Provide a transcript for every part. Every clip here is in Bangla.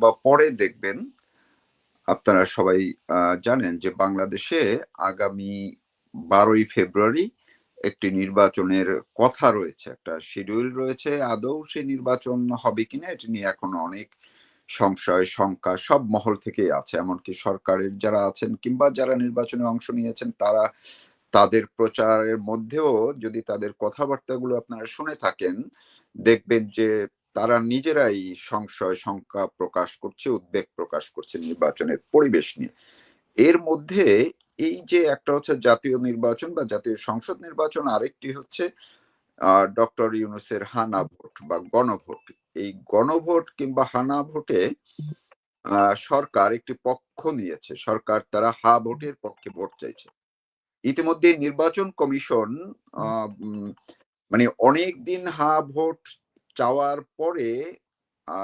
বা পরে দেখবেন, আপনারা সবাই জানেন যে বাংলাদেশে আগামী বারোই ফেব্রুয়ারি একটি নির্বাচনের কথা রয়েছে, একটা শিডিউল রয়েছে, আদৌ সেই নির্বাচন হবে কিনা এটি নিয়ে এখনও অনেক সংশয়, শঙ্কা সব মহল থেকেই আছে। এমনকি সরকারের যারা আছেন কিংবা যারা নির্বাচনে অংশ নিয়েছেন, তারা তাদের প্রচারের মধ্যেও যদি তাদের কথাবার্তাগুলো আপনারা শুনে থাকেন, দেখবেন যে তারা নিজেরাই সংশয়, শঙ্কা প্রকাশ করছে, উদ্বেগ প্রকাশ করছে নির্বাচনের পরিবেশ নিয়ে। এর মধ্যে এই যে একটা হচ্ছে জাতীয় নির্বাচন বা জাতীয় সংসদ নির্বাচন, আরেকটি হচ্ছে ডক্টর ইউনুসের হানা ভোট বা গণভোট। এই গণভোট কিংবা হানা ভোটে সরকার একটি পক্ষ নিয়েছে। সরকার তারা হা ভোটের পক্ষে ভোট চাইছে। ইতিমধ্যে নির্বাচন কমিশন মানে অনেক দিন হা ভোট চাওয়ার পরে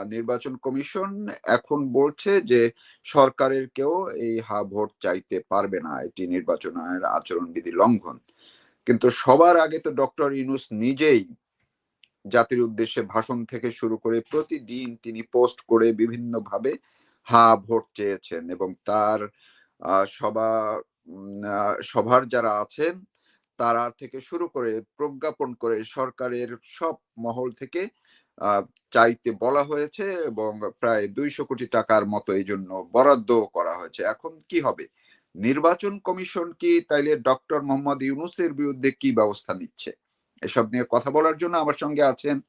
নির্বাচন কমিশন এখন বলছে যে, সরকারের কেউ এই হা ভোট চাইতে পারবে না, এটি নির্বাচনের আচরণবিধি লঙ্ঘন। কিন্তু সবার আগে তো ডক্টর ইনুস নিজেই জাতির উদ্দেশ্যে ভাষণ থেকে শুরু করে প্রতিদিন তিনি পোস্ট করে বিভিন্ন ভাবে হা ভোট চেয়েছেন এবং তার সভা সভার যারা আছেন তারা থেকে শুরু করে প্রজ্ঞাপন করে সরকারের সব মহল থেকে চাইতে বলা হয়েছে এবং প্রায় দুইশো কোটি টাকার মতো এই জন্য বরাদ্দ করা হয়েছে। এখন কি হবে? নির্বাচন কমিশন কি তাইলে ডক্টর মোহাম্মদ ইউনুসের বিরুদ্ধে কি ব্যবস্থা নিচ্ছে? এসব নিয়ে কথা বলার জন্য আমার সঙ্গে আছেন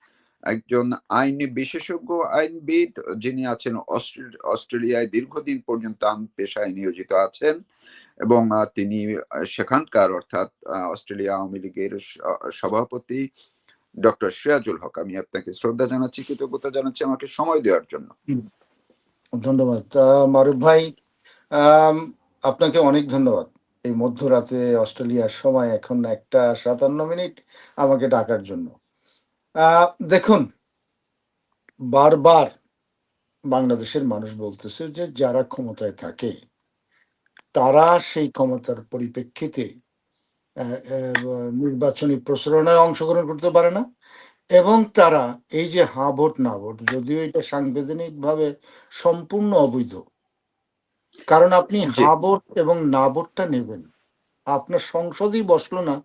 একজন আইনি বিশেষজ্ঞ, আইনবিদ যিনি আছেন অস্ট্রে- অস্ট্রেলিয়ায় দীর্ঘদিন পর্যন্ত আইন পেশায় নিয়োজিত আছেন। এবং তিনি সেখানকার অর্থাৎ অস্ট্রেলিয়া আওয়ামী লীগের সভাপতি ডক্টর সিরাজুল হক। আমি আপনাকে শ্রদ্ধা জানাচ্ছি, কৃতজ্ঞতা জানাচ্ছি আমাকে সময় দেওয়ার জন্য। ধন্যবাদ। মারুফ ভাই আপনাকে অনেক ধন্যবাদ। এই মধ্যরাতে অস্ট্রেলিয়ার সময় এখন একটা সাতান্ন মিনিট আমাকে ডাকার জন্য। দেখুন, বারবার বাংলাদেশের মানুষ বলতেছে যে, যারা ক্ষমতায় থাকে তারা সেই ক্ষমতার পরিপ্রেক্ষিতে নির্বাচনী প্রচারণায় অংশগ্রহণ করতে পারে না এবং তারা এই যে হা ভোট না ভোট যদিও এটা সাংবিধানিক ভাবে সম্পূর্ণ অবৈধ। কারণ আপনি হা ভোট এবং না ভোটটা নেবেন। আপনার সংসদেই বসল না।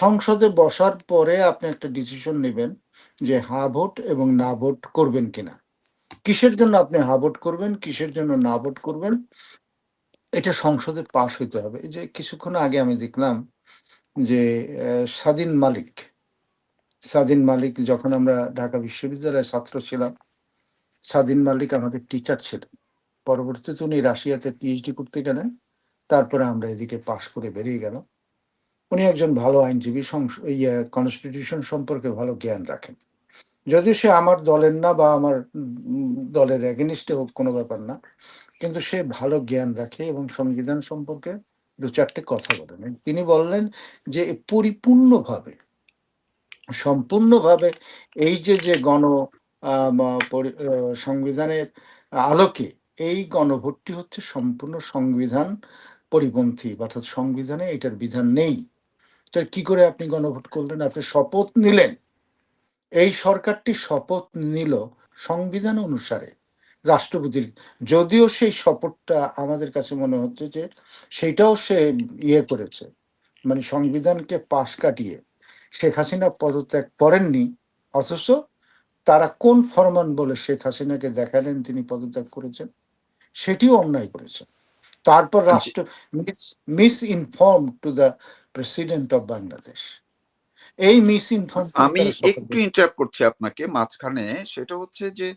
সংসদে বসার পরে আপনি একটা ডিসিশন নেবেন যে হা ভোট এবং না ভোট করবেন কিনা। কিসের জন্য আপনি হা ভোট করবেন? কিসের জন্য না ভোট করবেন? এটা সংসদে পাশ হইতে হবে। যে কিছুক্ষণ আগে আমি দেখলাম যে স্বাধীন মালিক স্বাধীন মালিক যখন আমরা ঢাকা বিশ্ববিদ্যালয়ে ছাত্র ছিলাম, স্বাধীন মালিক আমাদের টিচার ছিলেন। পরবর্তীতে উনি রাশিয়াতে পিএইচডি করতে গেলেন, তারপরে আমরা এদিকে পাশ করে বেরিয়ে গেল উনি একজন ভালো আইনজীবী ইয়ে কনস্টিটিউশন সম্পর্কে ভালো জ্ঞান রাখেন। যদিও সে আমার দলের না বা আমার দলের এগেনিস্টে হোক কোনো ব্যাপার না কিন্তু সে ভালো জ্ঞান রাখে এবং সংবিধান সম্পর্কে দু চারটে কথা বলেন তিনি বললেন যে পরিপূর্ণভাবে, সম্পূর্ণভাবে এই যে যে গণ সংবিধানের আলোকে এই গণভোটটি হচ্ছে সম্পূর্ণ সংবিধান পরিপন্থী, অর্থাৎ সংবিধানে এটার বিধান নেই। তো কি করে আপনি গণভোট করলেন? আপনি শপথ নিলেন। এই সরকারটি শপথ নিল সংবিধান অনুসারে। রাষ্ট্রপতির। যদিও সেই শপথটা আমাদের কাছে মনে হচ্ছে যে সেটাও সে ইয়ে করেছে মানে সংবিধানকে পাশ কাটিয়ে। শেখ হাসিনা পদত্যাগ করেননি অথচ তারা কোন ফরমান বলে শেখ হাসিনাকে দেখালেন তিনি পদত্যাগ করেছেন সেটিও অন্যায় করেছেন। তারপর রাষ্ট্র misinform to the president of Bangladesh এই মিস ইনফর্ম আমি একটু ইন্টারাপ্ট করছি আপনাকে মাঝখানে সেটা হচ্ছে যে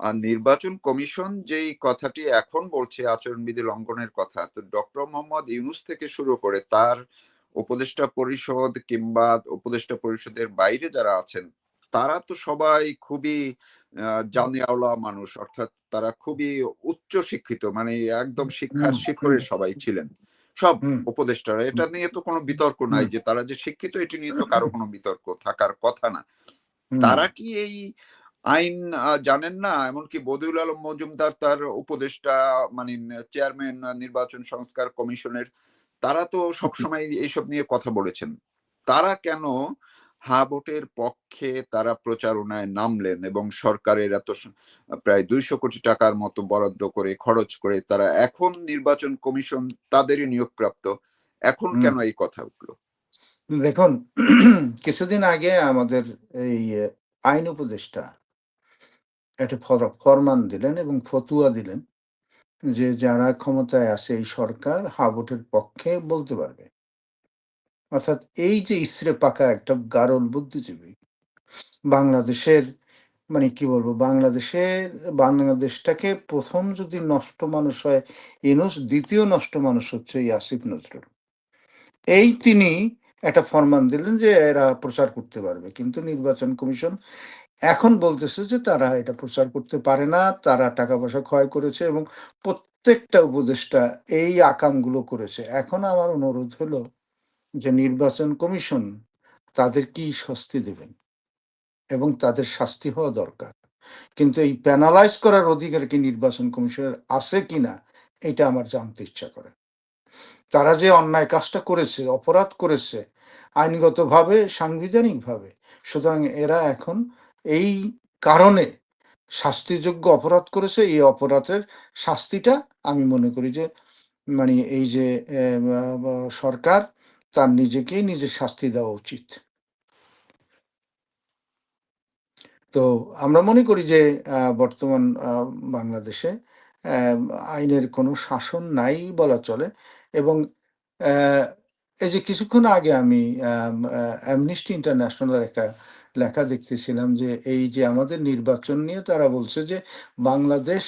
আহ, নির্বাচন কমিশন যেই কথাটি এখন বলছে আচরণবিধি লঙ্ঘনের কথা তো ডক্টর মোহাম্মদ ইউনুস থেকে শুরু করে তার উপদেষ্টা পরিষদ কিংবা উপদেষ্টা পরিষদের বাইরে যারা আছেন তারা তো সবাই খুবই আহ, জানিয়াওলা মানুষ অর্থাৎ তারা খুবই উচ্চ শিক্ষিত মানে একদম শিক্ষার শিখরে সবাই ছিলেন। সব। উপদেষ্টারা এটা নিয়ে তো কোনো বিতর্ক নাই যে তারা যে শিক্ষিত এটি নিয়ে তো কারও কোনো বিতর্ক থাকার কথা না। তারা কি এই আইন জানেন না? এমনকি বদিউল আলম মজুমদার তার উপদেষ্টা মানে চেয়ারম্যান নির্বাচন সংস্কার কমিশনের তারা তো সবসময় এইসব নিয়ে কথা বলেছেন। তারা কেন হা ভোটের পক্ষে তারা প্রচারণায় নামলেন এবং সরকারের এত প্রায় দুইশো কোটি টাকার মতো বরাদ্দ করে খরচ করে তারা এখন নির্বাচন কমিশন তাদেরই নিয়োগপ্রাপ্ত? এখন কেন এই কথা উঠল? দেখুন কিছুদিন আগে আমাদের এই আইন উপদেষ্টা একটা ফরমান দিলেন এবং ফতুয়া দিলেন যে যারা ক্ষমতায় আছে এই সরকার হাবুটের পক্ষে বলতে পারবে। অর্থাৎ এই যে ইসরে পাকা একটা গারল বুদ্ধিজীবী, বাংলাদেশের মানে কি বলব, বাংলাদেশের, বাংলাদেশটাকে প্রথম যদি নষ্ট মানুষ হয় ইনুস দ্বিতীয় নষ্ট মানুষ হচ্ছে এই আসিফ নজরুল। এই তিনি একটা ফরমান দিলেন যে এরা প্রচার করতে পারবে, কিন্তু নির্বাচন কমিশন এখন বলতেছে যে তারা এটা প্রচার করতে পারে না, তারা টাকা পয়সা ক্ষয় করেছে এবং প্রত্যেকটা উপদেষ্টা এই আকামগুলো করেছে। এখন আমার অনুরোধ হলো যে নির্বাচন কমিশন তাদের কি শাস্তি দেবেন? এবং তাদের শাস্তি হওয়া দরকার। কিন্তু এই প্যানালাইজ করার অধিকার কি নির্বাচন কমিশনের আছে কিনা এটা আমার জানতে ইচ্ছা করে। তারা যে অন্যায় কাজটা করেছে, অপরাধ করেছে, আইনগতভাবে, সাংবিধানিকভাবে, সুতরাং এরা এখন এই কারণে শাস্তিযোগ্য অপরাধ করেছে, এই অপরাধের শাস্তিটা আমি মনে করি যে মানে এই যে সরকার তার নিজেকেই নিজে শাস্তি দেওয়া উচিত। তো আমরা মনে করি যে বর্তমান বাংলাদেশে আইনের কোনো শাসন নাই বলা চলে এবং এই যে কিছুক্ষণ আগে আমি অ্যামনিস্টি ইন্টারন্যাশনালের একটা লেখা দেখতেছিলাম যে এই যে আমাদের নির্বাচন নিয়ে তারা বলছে যে Bangladesh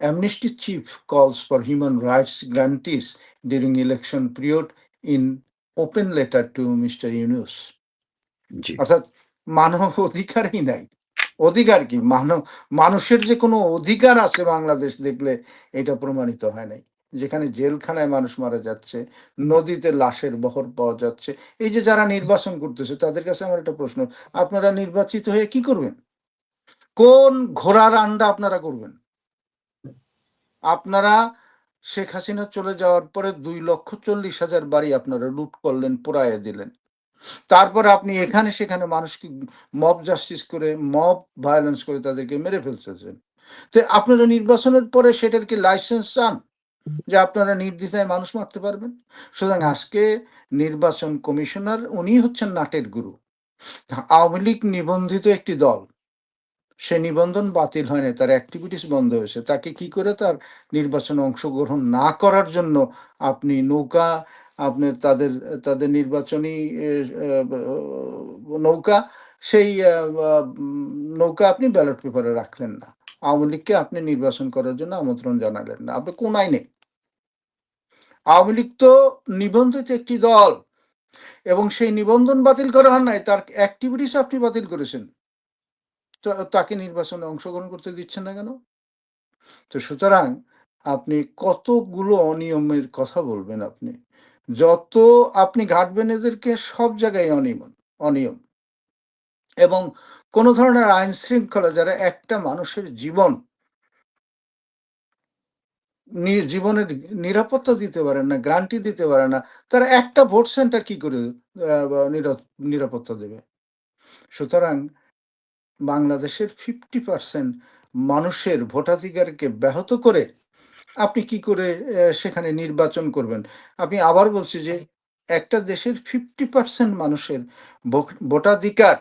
amnesty chief calls for human rights guarantees during election period in open letter to mister Yunus অর্থাৎ মানব অধিকারই নাই। অধিকার কি? মানব মানুষের যে কোনো অধিকার আছে বাংলাদেশ দেখলে এটা প্রমাণিত হয় নাই। যেখানে জেলখানায় মানুষ মারা যাচ্ছে, নদীতে লাশের বহর পাওয়া যাচ্ছে। এই যে যারা নির্বাচন করতেছে, তাদের কাছে আমার একটা প্রশ্ন, আপনারা নির্বাচিত হয়ে কি করবেন? কোন ঘোড়ার আন্ডা আপনারা করবেন? আপনারা শেখ হাসিনা চলে যাওয়ার পরে দুই লক্ষ চল্লিশ হাজার বাড়ি আপনারা লুট করলেন, পোড়াইয়া দিলেন। তারপরে আপনি এখানে সেখানে মানুষকে মব জাস্টিস করে, মব ভায়োলেন্স করে তাদেরকে মেরে ফেলতেছেন। তো আপনারা নির্বাচনের পরে সেটার কি লাইসেন্স চান? যে আপনারা নির্দ্বিধায় মানুষ মারতে পারবেন। সুতরাং আজকে নির্বাচন কমিশনার উনি হচ্ছেন নাটের গুরু। আওয়ামী লীগ নিবন্ধিত একটি দল, সে নিবন্ধন বাতিল হয় না তার অ্যাক্টিভিটিস বন্ধ হয়েছে। তাকে কি করে তার নির্বাচনে অংশগ্রহণ না করার জন্য আপনি নৌকা, আপনি তাদের তাদের নির্বাচনী নৌকা, সেই নৌকা আপনি ব্যালট পেপারে রাখলেন না। আওয়ামী লীগকে আপনি নির্বাচন করার জন্য আমন্ত্রণ জানালেন না। আপনি কোন আইনে আওয়ামী লীগ তো নিবন্ধিত একটি দল এবং সেই নিবন্ধন বাতিল করা হয় নাই, তার অ্যাক্টিভিটিস আপনি বাতিল করেছেন। তাকে নির্বাচনে অংশগ্রহণ করতে দিচ্ছেন না কেন? তো সুতরাং আপনি কতগুলো অনিয়মের কথা বলবেন আপনি? যত আপনি ঘাটবেন এদেরকে, সব জায়গায় অনিয়ম অনিয়ম। এবং কোন ধরনের আইন শৃঙ্খলা যারা একটা মানুষের জীবন জীবনের নিরাপত্তা দিতে পারেন না গ্রান্টি দিতে পারে না, তারা একটা ভোট সেন্টার কি করে নিরাপত্তা দেবে? সুতরাং বাংলাদেশের ফিফটি পার্সেন্ট মানুষের ভোটাধিকারকে ব্যাহত করে আপনি কি করে সেখানে নির্বাচন করবেন? আপনি আবার বলছি যে একটা দেশের ফিফটি পার্সেন্ট মানুষের ভোট- ভোটাধিকার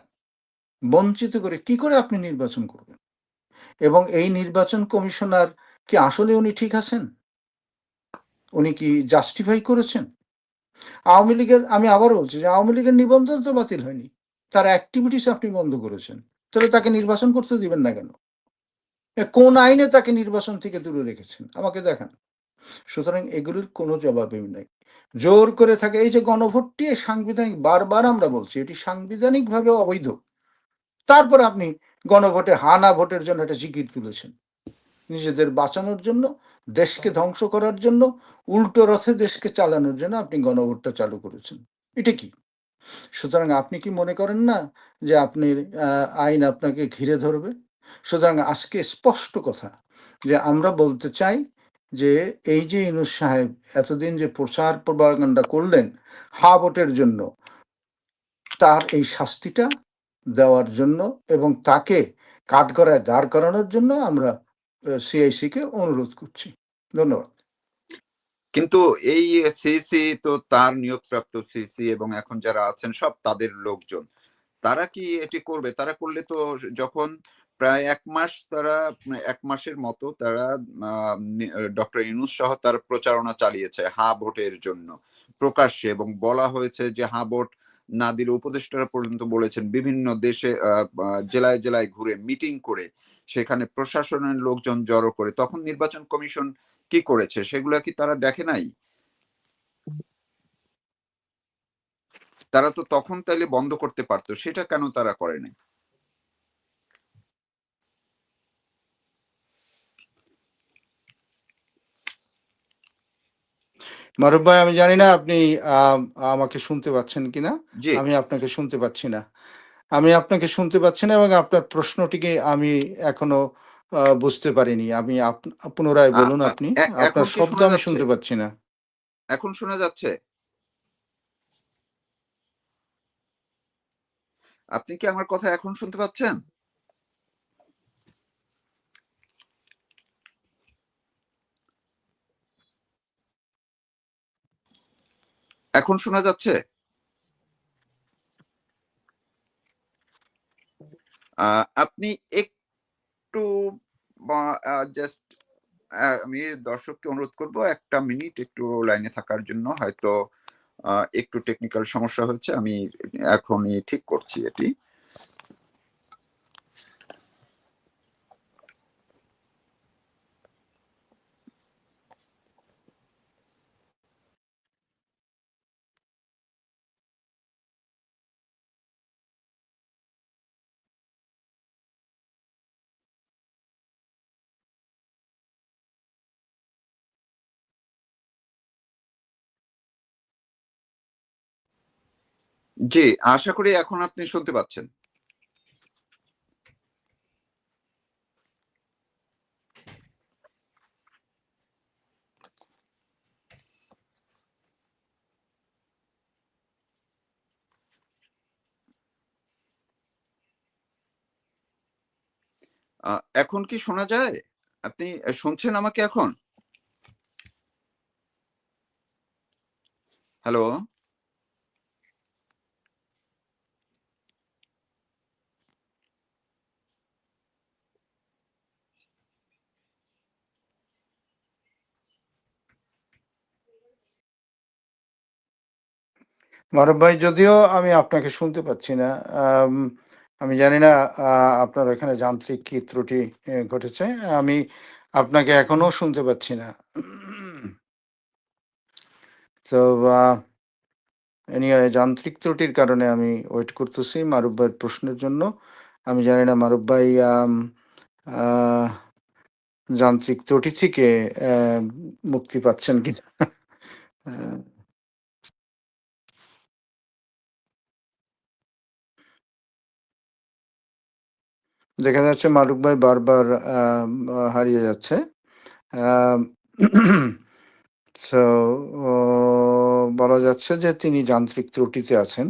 বঞ্চিত করে কি করে আপনি নির্বাচন করবেন? এবং এই নির্বাচন কমিশনার কি আসলে উনি ঠিক আছেন? উনি কি জাস্টিফাই করেছেন? আওয়ামী লীগের, আমি আবার বলছি যে আওয়ামী লীগের নিবন্ধন তো বাতিল হয়নি। তার অ্যাক্টিভিটিস আপনি বন্ধ করেছেন। তাহলে তাকে নির্বাচন করতে দিবেন না কেন? কোন আইনে তাকে নির্বাচন থেকে দূরে রেখেছেন? আমাকে দেখান। সুতরাং এগুলির কোনো জবাবই নাই। জোর করে থাকে, এই যে গণভোটটি সাংবিধানিক, বারবার আমরা বলছি, এটি সাংবিধানিকভাবে অবৈধ। তারপর আপনি গণভোটে হানা ভোটের জন্য একটা জিকির তুলেছেন। নিজেদের বাঁচানোর জন্য, দেশকে ধ্বংস করার জন্য, উল্টো রথে দেশকে চালানোর জন্য আপনি গণভোটটা চালু করেছেন। এটা কি? সুতরাং আপনি কি মনে করেন না যে আপনি আইন আপনাকে ঘিরে ধরবে? সুতরাং আজকে স্পষ্ট কথা যে আমরা বলতে চাই যে এই যে ইনুস সাহেব এতদিন যে প্রচার প্রবাগান্ডা করলেন হা ভোটের জন্য, তার এই শাস্তিটা দেওয়ার জন্য এবং তাকে কাঠগড়ায় দাঁড় করানোর জন্য আমরা সিআইসি কে অনুরোধ করছি। ধন্যবাদ। কিন্তু এই সিসি তো তার নিয়োগপ্রাপ্ত সিসি এবং এখন যারা আছেন সব তাদের লোকজন, তারা কি এটি করবে? তারা করলে তো যখন প্রায় এক মাস তারা এক মাসের মতো তারা ডক্টর ইনুস সহ তার প্রচারণা চালিয়েছে হা ভোটের জন্য। প্রকাশ্যে এবং বলা হয়েছে যে হা ভোট না দিলে উপদেষ্টারা পর্যন্ত বলেছেন বিভিন্ন দেশে জেলায় জেলায় ঘুরে মিটিং করে সেখানে প্রশাসনের লোকজন জড়ো করে তখন নির্বাচন কমিশন কি করেছে? সেগুলো কি তারা দেখে নাই? তারা তো তখন তাইলে বন্ধ করতে পারতো সেটা কেন তারা করেনি মারুফ ভাই আমি জানি না আপনি আহ, আমাকে শুনতে পাচ্ছেন কিনা? আমি আপনাকে শুনতে পাচ্ছি না। আমি আপনাকে শুনতে পাচ্ছি না এবং আপনার প্রশ্নটিকে আমি এখনও বুঝতে পারিনি। আমি পুনরায় বলুন আপনি। আপনার শব্দ আমি শুনতে পাচ্ছি না। এখন শোনা যাচ্ছে? আপনি কি আমার কথা এখন শুনতে পাচ্ছেন? এখন শোনা যাচ্ছে? আপনি একটু জাস্ট আমি দর্শককে অনুরোধ করব একটা মিনিট একটু লাইনে থাকার জন্য, হয়তো একটু টেকনিক্যাল সমস্যা হচ্ছে আমি এখনই ঠিক করছি এটি। জি, আশা করি এখন আপনি শুনতে পাচ্ছেন। এখন কি শোনা যায়? আপনি শুনছেন আমাকে এখন? হ্যালো? মারুফ ভাই, যদিও আমি আপনাকে শুনতে পাচ্ছি না, আমি জানি না আপনার এখানে যান্ত্রিক কি ত্রুটি ঘটেছে, আমি আপনাকে এখনও শুনতে পাচ্ছি না। তো যান্ত্রিক ত্রুটির কারণে আমি ওয়েট করতেছি মারুফ ভাইয়ের প্রশ্নের জন্য। আমি জানি না মারুফ ভাই যান্ত্রিক ত্রুটি থেকে মুক্তি পাচ্ছেন কিনা। দেখা যাচ্ছে মারুক ভাই বারবার হারিয়ে যাচ্ছে। সো বলা যাচ্ছে যে তিনি যান্ত্রিক ত্রুটিতে আছেন।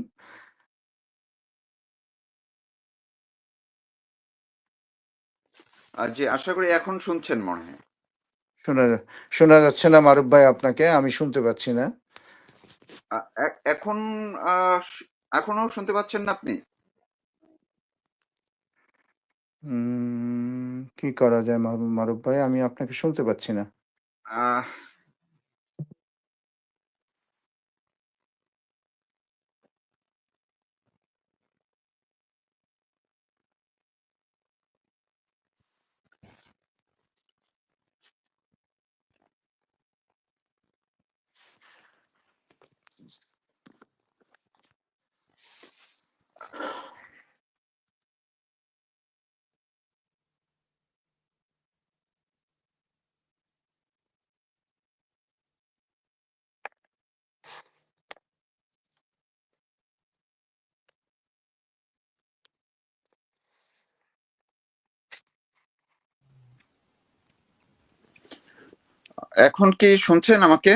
জি আশা করি এখন শুনছেন মনে হয়। শোনা শোনা যাচ্ছে না মারুফ ভাই আপনাকে আমি শুনতে পাচ্ছি না। এখন এখনও শুনতে পাচ্ছেন না আপনি? উম, কি করা যায় মারু- মারুফ ভাই? আমি আপনাকে শুনতে পাচ্ছি না। আহ, এখন কি শুনছেন আমাকে?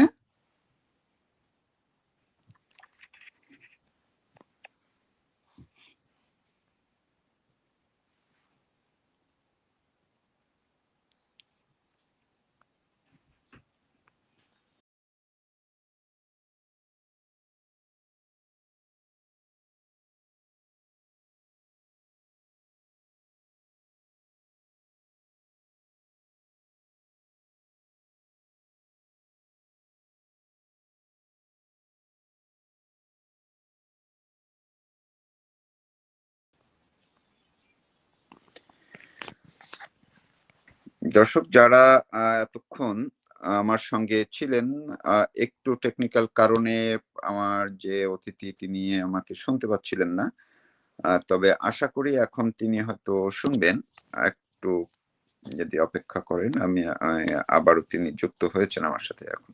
দর্শক, যারা এতক্ষণ আমার সঙ্গে ছিলেন একটু টেকনিক্যাল কারণে আমার যে অতিথি তিনি আমাকে শুনতে পাচ্ছিলেন না তবে আশা করি এখন তিনি হয়তো শুনবেন। একটু যদি অপেক্ষা করেন, আমি আবারও তিনি যুক্ত হয়েছেন আমার সাথে এখন।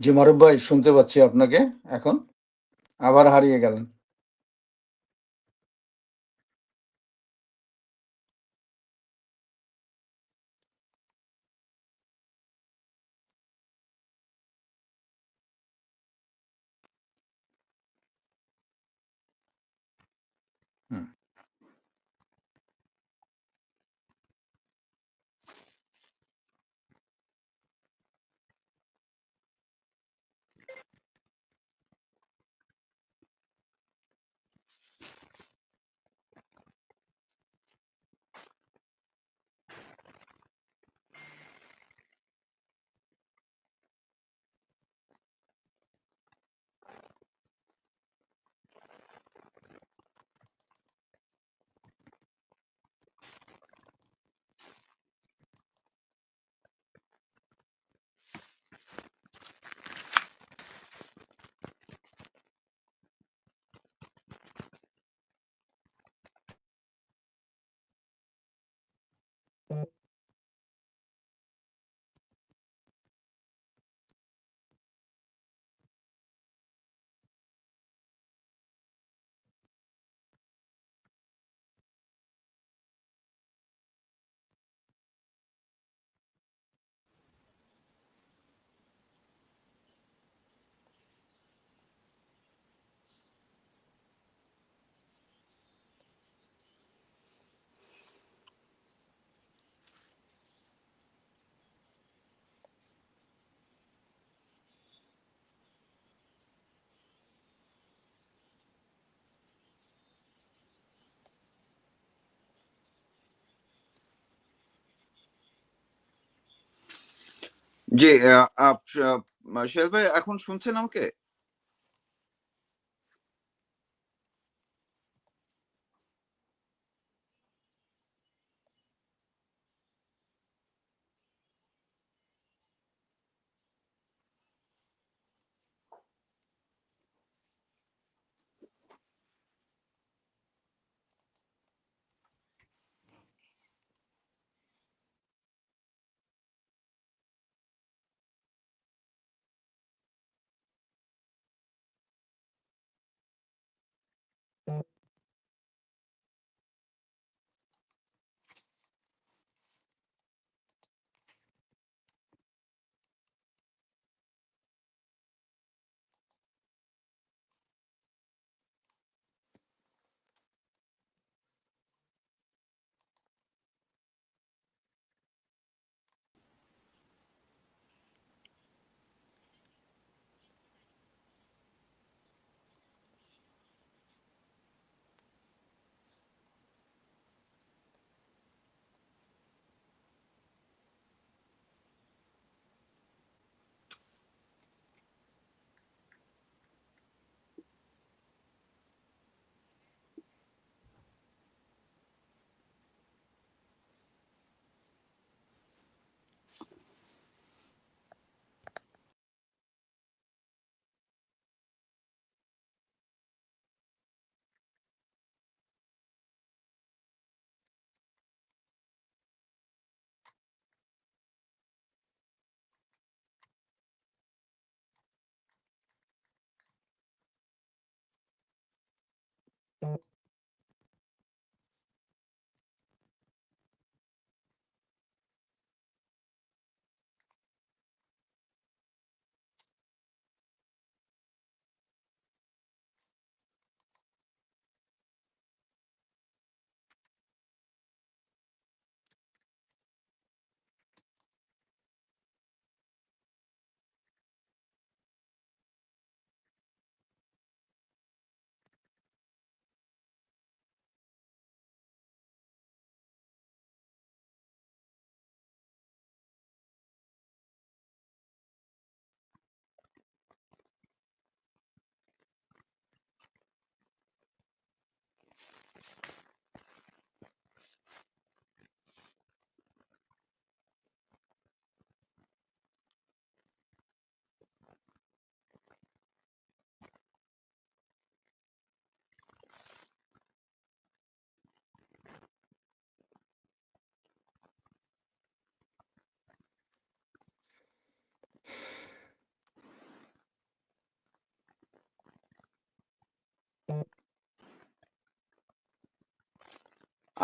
জি মারুফ ভাই শুনতে পাচ্ছি আপনাকে। এখন আবার হারিয়ে গেলেন। জি আহ, ভাই এখন শুনছেন আমাকে?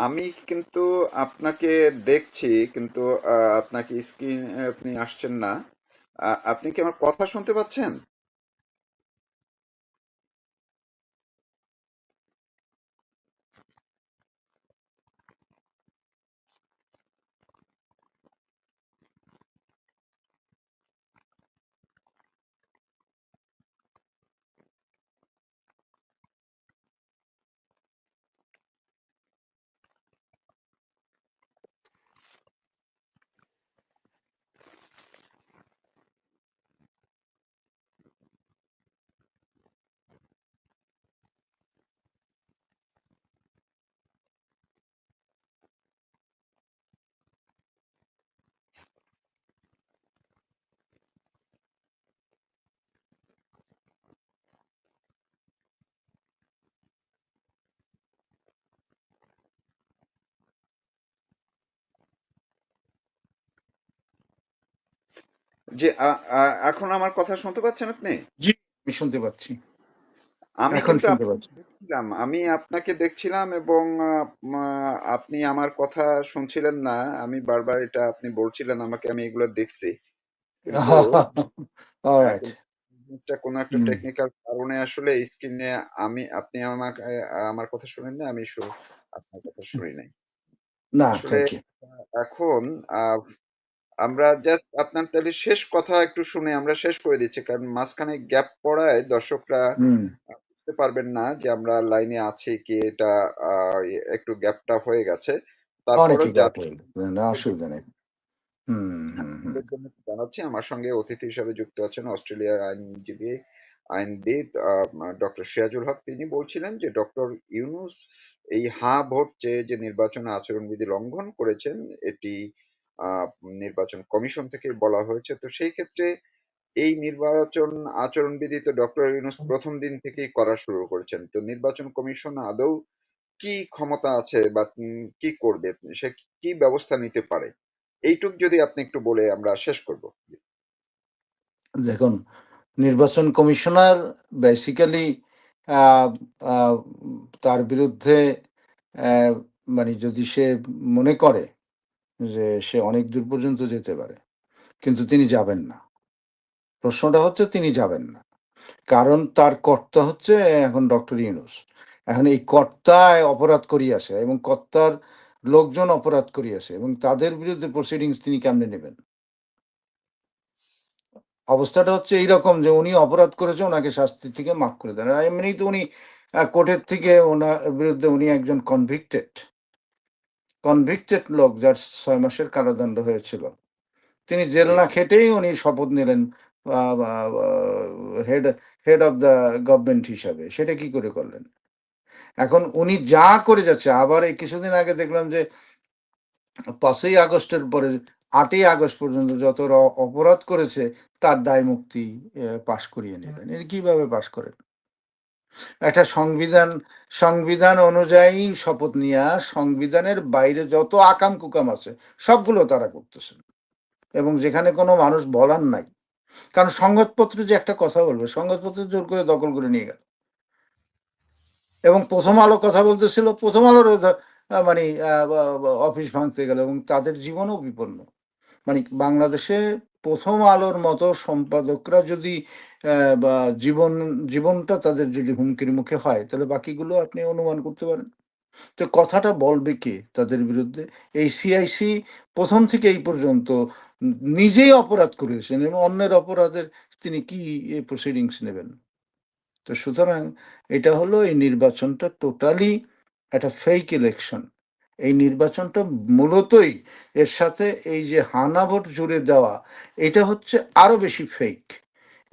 আমি কিন্তু আপনাকে দেখছি কিন্তু আহ, আপনাকে স্ক্রিন আপনি আসছেন না। আহ, আপনি কি আমার কথা শুনতে পাচ্ছেন? যে এখন আমার কথা শুনতে পাচ্ছেন আপনি? জি আমি শুনতে পাচ্ছি। আমি এখন শুনতে আপনাকে পাচ্ছি। দেখছিলাম আমি আপনাকে দেখছিলাম এবং আপনি আমার কথা শুনছিলেন না আমি বারবার এটা আপনি বলছিলেন আমাকে আমি এগুলো দেখছি। অলরাইট কোনো একটা টেকনিক্যাল কারণে আসলে স্ক্রিনে আমি আপনি আমাকে আমার কথা শুনেন না আমি আপনার কথা শুনি নাই। না এখন আমরা জাস্ট আপনার তাহলে শেষ কথা একটু শুনে আমরা শেষ করে দিচ্ছি কারণ মাঝখানে গ্যাপ পড়ায় দর্শকরা বুঝতে পারবেন না যে আমরা লাইনে আছি কি এটা একটু গ্যাপটা হয়ে গেছে। অসুবিধা নেই। জানাচ্ছি আমার সঙ্গে অতিথি হিসাবে যুক্ত আছেন অস্ট্রেলিয়ার আইনজীবী আইনবিদ ডক্টর সিরাজুল হক। তিনি বলছিলেন যে ডক্টর ইউনুস এই হা ভোট চেয়ে যে নির্বাচন আচরণবিধি লঙ্ঘন করেছেন এটি নির্বাচন কমিশন থেকে বলা হয়েছে। তো সেই ক্ষেত্রে এই নির্বাচন আচরণবিধি তো ডক্টর ইউনুস প্রথম দিন থেকেই করা শুরু করেছেন। তো নির্বাচন কমিশন আদৌ কি ক্ষমতা আছে বা কি করবে? সে কি ব্যবস্থা নিতে পারে? এইটুক যদি আপনি একটু বলে আমরা শেষ করব। দেখুন নির্বাচন কমিশনার বেসিক্যালি তার বিরুদ্ধে আহ, মানে যদি সে মনে করে যে সে অনেক দূর পর্যন্ত যেতে পারে। কিন্তু তিনি যাবেন না। প্রশ্নটা হচ্ছে তিনি যাবেন না। কারণ তার কর্তা হচ্ছে এখন ডক্টর ইউনুস। এখন এই কর্তায় অপরাধ করিয়াছে এবং কর্তার লোকজন অপরাধ করিয়াছে এবং তাদের বিরুদ্ধে প্রসিডিংস তিনি কেমনে নেবেন? অবস্থাটা হচ্ছে এইরকম যে উনি অপরাধ করেছে ওনাকে শাস্তি থেকে মাফ করে দেন। এমনি তো উনি কোর্টের থেকে ওনার বিরুদ্ধে উনি একজন কনভিক্টেড কনভিক্টেড লোক যার ছয় মাসের কারাদণ্ড হয়েছিল। তিনি জেল না খেটেই উনি শপথ নিলেন head head of the government হিসাবে। সেটা কি করে করলেন? এখন উনি যা করে যাচ্ছে, আবার এই কিছুদিন আগে দেখলাম যে, পাঁচই আগস্টের পরে, আটই আগস্ট পর্যন্ত যত অপরাধ করেছে, তার দায় মুক্তি পাশ করিয়ে নেবেন এর কীভাবে পাশ করেন? একটা সংবিধান সংবিধান অনুযায়ী শপথ নেওয়া সংবিধানের বাইরে যত আকাম কুকাম আছে, সবগুলো তারা করতেছেন। এবং যেখানে কোনো মানুষ বলার নাই। কারণ সংবাদপত্রে যে একটা কথা বলবে, সংবাদপত্র জোর করে দখল করে নিয়ে গেল। এবং প্রথম আলো কথা বলতেছিল, প্রথম আলোর মানে অফিস ভাঙতে গেল এবং তাদের জীবনও বিপন্ন। মানে বাংলাদেশে প্রথম আলোর মতো সম্পাদকরা যদি বা জীবন, জীবনটা তাদের যদি হুমকির মুখে হয়, তাহলে বাকিগুলো আপনি অনুমান করতে পারেন। তো কথাটা বলবে কে তাদের বিরুদ্ধে? এই সিআইসি প্রথম থেকে এই পর্যন্ত নিজেই অপরাধ করেছেন এবং অন্যের অপরাধের তিনি কি প্রসিডিংস নেবেন? তো সুতরাং এটা হলো এই নির্বাচনটা টোটালি একটা ফেক ইলেকশন এই নির্বাচনটা মূলতই এর সাথে এই যে হানা ভোট জুড়ে দেওয়া, এটা হচ্ছে আরও বেশি ফেক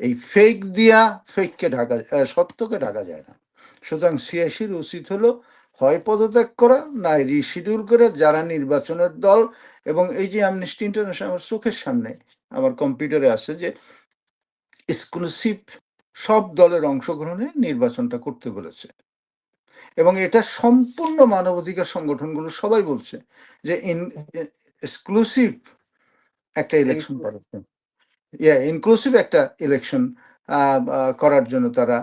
এই ফেক দিয়া ফেককে ঢাকা সত্যকে ঢাকা যায় না। সুতরাং সিআইসির উচিত হলো হয় পদত্যাগ করা না রিশিডিউল করে যারা নির্বাচনের দল এবং এই যে অ্যামনেস্টি ইন্টারন্যাশনাল আমার চোখের সামনে আমার কম্পিউটারে আছে যে এক্সক্লুসিভ সব দলের অংশগ্রহণে নির্বাচনটা করতে বলেছে। এবং এটা সম্পূর্ণ মানবাধিকার সংগঠনগুলো সবাই বলছে যে এক্সক্লুসিভ একটা ইলেকশন করার জন্য। ইয়া ইনক্লুসিভ একটা ইলেকশন করার জন্য তারা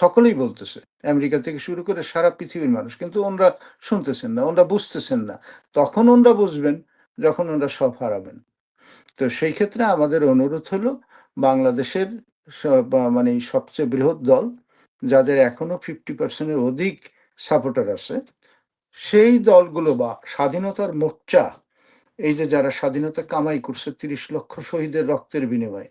সকলেই বলতেছে। আমেরিকা থেকে শুরু করে সারা পৃথিবীর মানুষ কিন্তু ওনরা শুনতেছেন না ওনরা বুঝতেছেন না। তখন ওনরা বুঝবেন যখন ওনরা সব হারাবেন। তো সেই ক্ষেত্রে আমাদের অনুরোধ হলো বাংলাদেশের মানে সবচেয়ে বৃহৎ দল যাদের এখনও ফিফটি পার্সেন্টের অধিক সাপোর্টার আছে, সেই দলগুলো বা স্বাধীনতার মোর্চা, এই যে যারা স্বাধীনতা কামাই করছে, তিরিশ লক্ষ শহীদের রক্তের বিনিময়ে,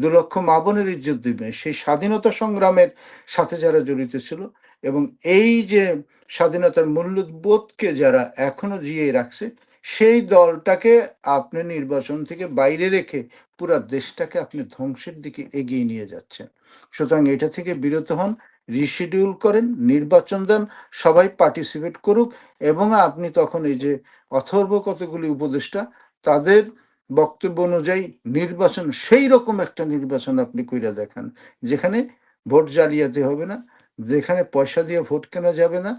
দু লক্ষ মা বোনের ইজ্জত দিবে, সেই স্বাধীনতা সংগ্রামের সাথে যারা জড়িত ছিল এবং এই যে স্বাধীনতার মূল্যবোধকে যারা এখনও জিয়ে রাখছে সেই দলটাকে আপনি নির্বাচন থেকে বাইরে রেখে পুরো দেশটাকে আপনি ধ্বংসের দিকে এগিয়ে নিয়ে যাচ্ছেন। সুতরাং এটা থেকে বিরত হন রিশিডিউল করেন, নির্বাচন দেন, সবাই পার্টিসিপেট করুক এবং আপনি তখন এই যে অথর্ব কতগুলি উপদেষ্টা, তাদের বক্তব্য অনুযায়ী নির্বাচন, সেই রকম একটা নির্বাচন আপনি কইরা দেখান। যেখানে ভোট জালিয়াতি হবে না, যেখানে পয়সা দিয়ে ভোট কেনা যাবে না,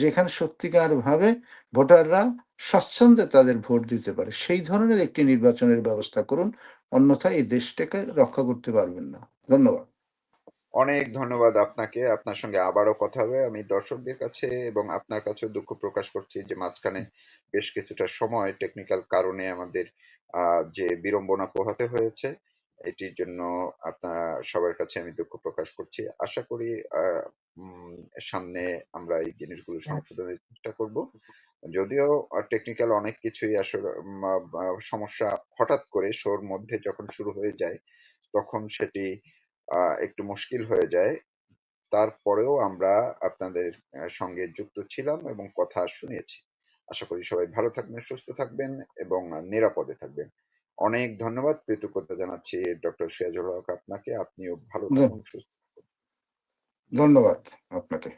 যেখানে সত্যিকার ভাবে ভোটাররা স্বচ্ছন্দে তাদের ভোট দিতে পারে। সেই ধরনের একটি নির্বাচনের ব্যবস্থা করুন, অন্যথায় এই দেশটাকে রক্ষা করতে পারবেন না। ধন্যবাদ। অনেক ধন্যবাদ আপনাকে। আপনার সঙ্গে আবারও কথা হবে। আমি দর্শকদের কাছে এবং আপনার কাছেও দুঃখ প্রকাশ করছি যে মাঝখানে বেশ কিছুটা সময় টেকনিক্যাল কারণে আমাদের যে বিড়ম্বনা পোহাতে হয়েছে, এটির জন্য আপনার, সবার কাছে আমি দুঃখ প্রকাশ করছি। আশা করি সামনে আমরা এই জিনিসগুলো সংশোধনের চেষ্টা করব। যদিও টেকনিক্যাল অনেক কিছুই আসলে সমস্যা হঠাৎ করে শোর মধ্যে যখন শুরু হয়ে যায় তখন সেটি একটু মুশকিল হয়ে যায়। তারপরেও আমরা আপনাদের সঙ্গে যুক্ত ছিলাম এবং কথা শুনিয়েছি আশা করি সবাই ভালো থাকবেন সুস্থ থাকবেন এবং নিরাপদে থাকবেন। অনেক ধন্যবাদ কৃতজ্ঞতা জানাচ্ছি ডক্টর সিরাজুল হক আপনাকে। আপনিও ভালো থাকুন সুস্থ ধন্যবাদ আপনাকে।